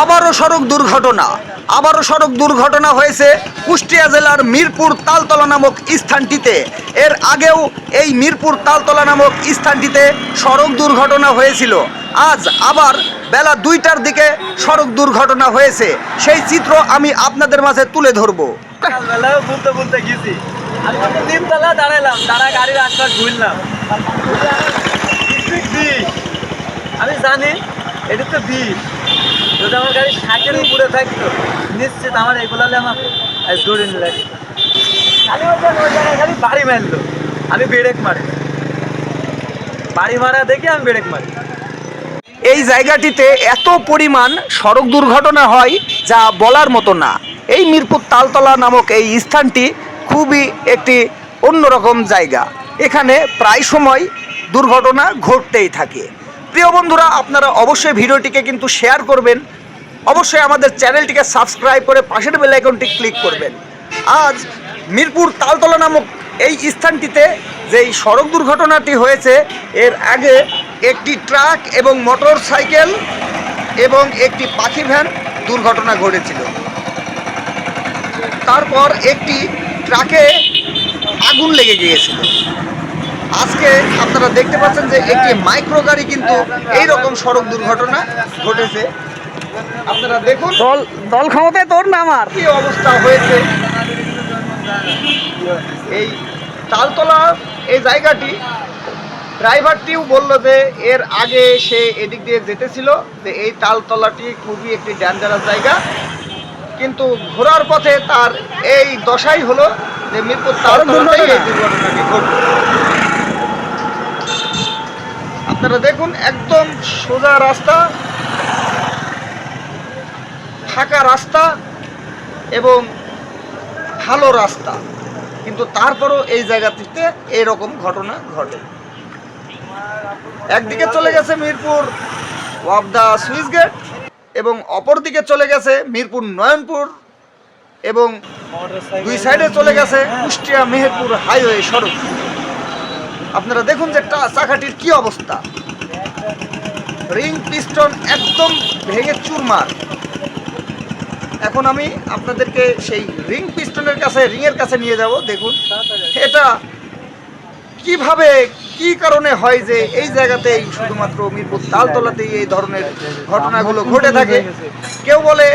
আবারও সড়ক দুর্ঘটনা। আবারও সড়ক দুর্ঘটনা হয়েছে কুষ্টিয়া জেলার মিরপুর তালতলা নামক স্থানটিতে। এর আগেও এই মিরপুর তালতলা নামক স্থানটিতে সড়ক দুর্ঘটনা হয়েছিল। আজ আবার বেলা দুইটার দিকে সড়ক দুর্ঘটনা হয়েছে। সেই চিত্র আমি আপনাদের মাঝে তুলে ধরবো। দাঁড়া গাড়ির ঘুরলাম। আমি জানি এটা তো বিষ যদি আমার গাড়ি ষাটের উপরে থাকতো, নিশ্চিত আমার এগুলালে আমার দৌড়ে নিলে খালি বাড়ি মারলো আমি ব্রেক মারি। বাড়ি মারা দেখে আমি ব্রেক মারি। এই জায়গাটিতে এত পরিমাণ সড়ক দুর্ঘটনা হয় যা বলার মতো না। এই মিরপুর তালতলা নামক এই স্থানটি খুবই একটি অন্যরকম জায়গা। এখানে প্রায় সময় দুর্ঘটনা ঘটতেই থাকে। প্রিয় বন্ধুরা, আপনারা অবশ্যই ভিডিওটিকে কিন্তু শেয়ার করবেন। অবশ্যই আমাদের চ্যানেলটিকে সাবস্ক্রাইব করে পাশের বেল আইকনটি ক্লিক করবেন। আজ মিরপুর তালতলা নামক এই স্থানটিতে যেই সড়ক দুর্ঘটনাটি হয়েছে, এর আগে একটি ট্রাক এবং মোটর সাইকেল এবং একটি পাখি ভ্যান দুর্ঘটনা ঘটেছিল। তারপর একটি ট্রাকে আগুন লেগে গিয়েছিল। আজকে আপনারা দেখতে পাচ্ছেন যে একটি মাইক্রো গাড়ি কিন্তু এই রকম সড়ক দুর্ঘটনা ঘটেছে। আপনারা দেখুন দল দল ক্ষমতায় তোর না আমার। কি অবস্থা হয়েছে। এই তালতলা এই জায়গাটি ড্রাইভারটিও বলল যে এর আগে সে এদিক দিয়ে যেতেছিল যে এই তালতলাটি খুবই একটি ডেঞ্জারাস জায়গা। কিন্তু ঘোরার পথে তার এই দশাই হলো যে মিরপুর তালতলাতেই এই দুর্ঘটনাটি ঘটল। আপনারা দেখুন, একদম সোজা রাস্তা, ফাঁকা রাস্তা এবং ভালো রাস্তা। কিন্তু তারপরও এই জায়গাটিতে এরকম ঘটনা ঘটে। একদিকে চলে গেছে মিরপুর দ্য সুইচ গেট এবং অপর দিকে চলে গেছে মিরপুর নয়নপুর এবং দুই সাইডে চলে গেছে কুষ্টিয়া মেহেরপুর হাইওয়ে সড়ক। আপনারা দেখুন যে চাকাটির কি অবস্থা। রিং পিস্টন একদম ভেঙে চুরমার। এখন আমি আপনাদেরকে সেই রিং পিস্টনের কাছে রিংয়ের কাছে নিয়ে যাব দেখুন। এটা কীভাবে কি কারণে হয় যে এই জায়গাতেই শুধুমাত্র মিরপুর তালতলাতেই এই ধরনের ঘটনাগুলো ঘটে থাকে। কেউ বলে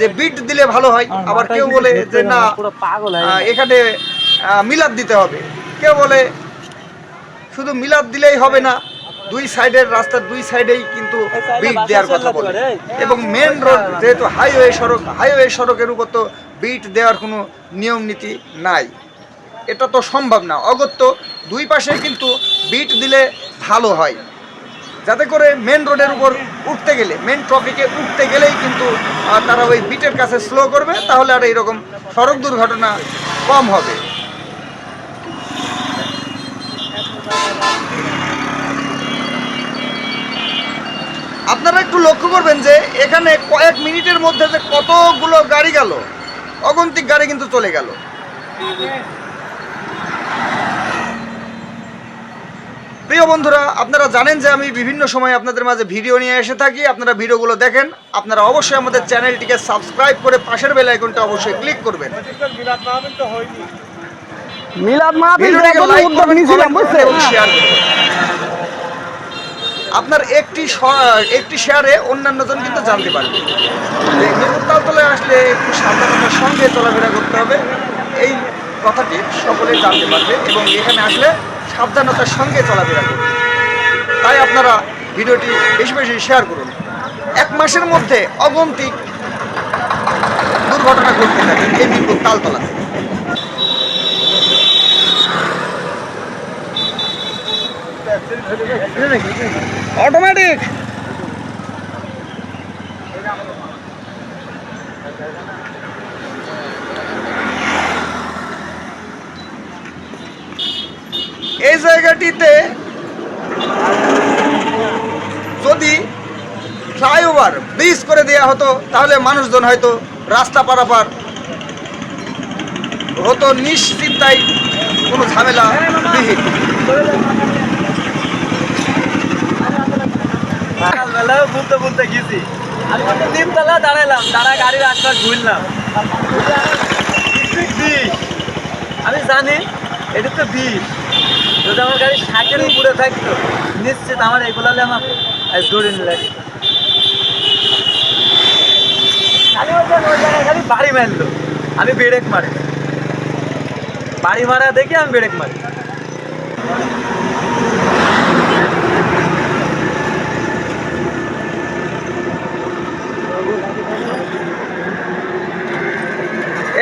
যে বিট দিলে ভালো হয় আবার কেউ বলে যে না হয়ে এখানে মিলাদ দিতে হবে। কেউ বলে শুধু মিলাদ দিলেই হবে না দুই সাইডের রাস্তার দুই সাইডেই কিন্তু বিট দেওয়ার কথা বলে। এবং মেন রোড যেহেতু হাইওয়ে সড়ক হাইওয়ে সড়কের উপর তো বিট দেওয়ার কোনো নিয়ম নীতি নাই। এটা তো সম্ভব না। অগত্য দুই পাশে কিন্তু বিট দিলে ভালো হয়। যাতে করে মেন রোডের উপর উঠতে গেলে মেন ট্রফিকে উঠতে গেলেই কিন্তু তারা ওই বিটের কাছে স্লো করবে তাহলে আর এইরকম সড়ক দুর্ঘটনা কম হবে। আপনারা একটু লক্ষ্য করবেন যে এখানে কয়েক মিনিটের মধ্যে যে কতগুলো গাড়ি গেল অগন্তিক গাড়ি কিন্তু চলে গেল। প্রিয় বন্ধুরা আপনারা জানেন যে আমি বিভিন্ন সময় আপনাদের মাঝে ভিডিও নিয়ে এসে থাকি আপনারা ভিডিওগুলো দেখেন। আপনারা অবশ্যই আমাদের চ্যানেলটিকে সাবস্ক্রাইব করে পাশের বেল আইকনটা অবশ্যই ক্লিক করবেন। মিলাদ মাহফিল আপনার একটি একটি শেয়ারে অন্যান্য জন কিন্তু জানতে পারবে। তালতলায় আসলে একটু সাবধানতার সঙ্গে চলাফেরা করতে হবে। এই কথাটি সকলে জানতে পারবে এবং এখানে আসলে সাবধানতার সঙ্গে চলাফেরা করবে। তাই আপনারা ভিডিওটি বেশি বেশি শেয়ার করুন। এক মাসের মধ্যে অগন্তিক দুর্ঘটনা ঘটতে থাকে এই মিরপুর তালতলাতে অটোমেটিক এই জায়গাটিতে যদি ফ্লাইওভার ব্রিজ করে দেওয়া হতো, তাহলে মানুষজন হয়তো রাস্তা পারাপার হতো নিশ্চিন্তায় কোনো ঝামেলা বিহীন। সকালবেলাও বলতে বলতে গেছি। আমি কিন্তু নিমতলা দাঁড়াইলাম, দাঁড়া গাড়ির আশপাশ ঘুরলাম। আমি জানি, এটা তো বিশ যদি আমার গাড়ি ষাটের উপরে থাকতো, নিশ্চিত আমার এগুলালে আমার আজ ধরে নিলে। খালি খালি বাড়ি মারলো। আমি ব্রেক মারি। বাড়ি মারা দেখে আমি ব্রেক মারি।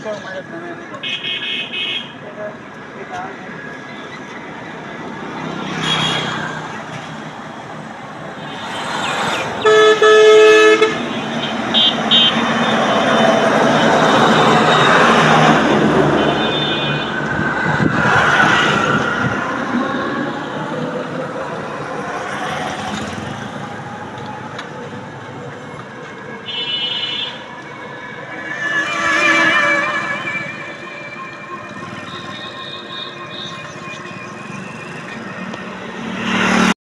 ডক্টর মানে